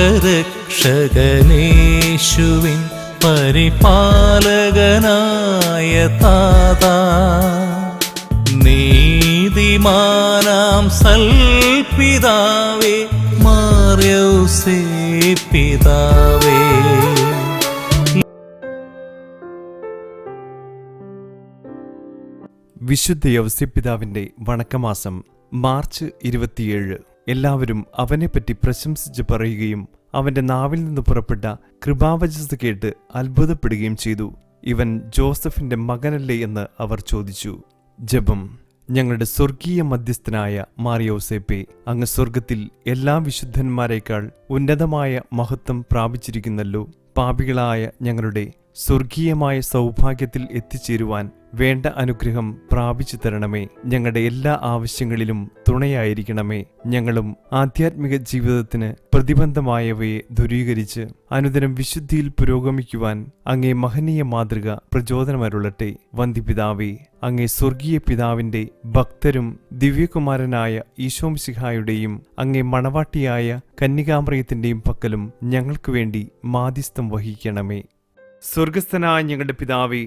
ലോകരക്ഷകനേശുവിൻ പരിപാലകനായ താതാ. നീതിമാനാം സൽപിതാവേ മാറിയൗസേ പിതാവേ വിശുദ്ധ യവസ്യപിതാവിന്റെ വണക്കമാസം മാർച്ച് ഇരുപത്തിയേഴ്. എല്ലാവരും അവനെപ്പറ്റി പ്രശംസിച്ച് പറയുകയും അവന്റെ നാവിൽ നിന്ന് പുറപ്പെട്ട കൃപാവചസ് കേട്ട് അത്ഭുതപ്പെടുകയും ചെയ്തു. ഇവൻ ജോസഫിന്റെ മകനല്ലേ എന്ന് അവർ ചോദിച്ചു. ജപം. ഞങ്ങളുടെ സ്വർഗീയ മധ്യസ്ഥനായ മാറിയോസേപ്പെ അങ്ങ് സ്വർഗത്തിൽ എല്ലാ വിശുദ്ധന്മാരെക്കാൾ ഉന്നതമായ മഹത്വം പ്രാപിച്ചിരിക്കുന്നല്ലോ. പാപികളായ ഞങ്ങളുടെ സ്വർഗീയമായ സൗഭാഗ്യത്തിൽ എത്തിച്ചേരുവാൻ വേണ്ട അനുഗ്രഹം പ്രാപിച്ചു തരണമേ. ഞങ്ങളുടെ എല്ലാ ആവശ്യങ്ങളിലും തുണയായിരിക്കണമേ. ഞങ്ങളും ആധ്യാത്മിക ജീവിതത്തിന് പ്രതിബന്ധമായവയെ ദൂരീകരിച്ച് അനുദിനം വിശുദ്ധിയിൽ പുരോഗമിക്കുവാൻ അങ്ങേ മഹനീയ മാതൃക പ്രചോദനമരുളട്ടെ. വന്ദിപിതാവേ അങ്ങേ സ്വർഗീയ പിതാവിന്റെ ഭക്തരും ദിവ്യകുമാരനായ ഈശോം സിഹായുടെയും അങ്ങേ മണവാട്ടിയായ കന്യകാമ്രയത്തിന്റെയും പക്കലും ഞങ്ങൾക്കു വേണ്ടി മാധ്യസ്ഥം വഹിക്കണമേ. സ്വർഗസ്ഥനായ ഞങ്ങളുടെ പിതാവേ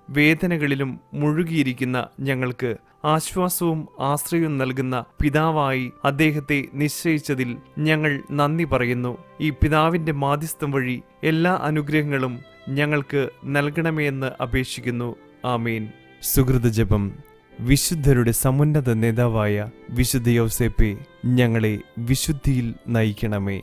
വേദനകളിലും മുഴുകിയിരിക്കുന്ന ഞങ്ങൾക്ക് ആശ്വാസവും ആശ്രയവും നൽകുന്ന പിതാവായി അദ്ദേഹത്തെ നിശ്ചയിച്ചതിൽ ഞങ്ങൾ നന്ദി പറയുന്നു. ഈ പിതാവിന്റെ മാധ്യസ്ഥം വഴി എല്ലാ അനുഗ്രഹങ്ങളും ഞങ്ങൾക്ക് നൽകണമേ എന്ന് അപേക്ഷിക്കുന്നു. ആമീൻ. സുഹൃത ജപം. വിശുദ്ധരുടെ സമുന്നത നേതാവായ വിശുദ്ധ യോസേപ്പെ ഞങ്ങളെ വിശുദ്ധിയിൽ നയിക്കണമേ.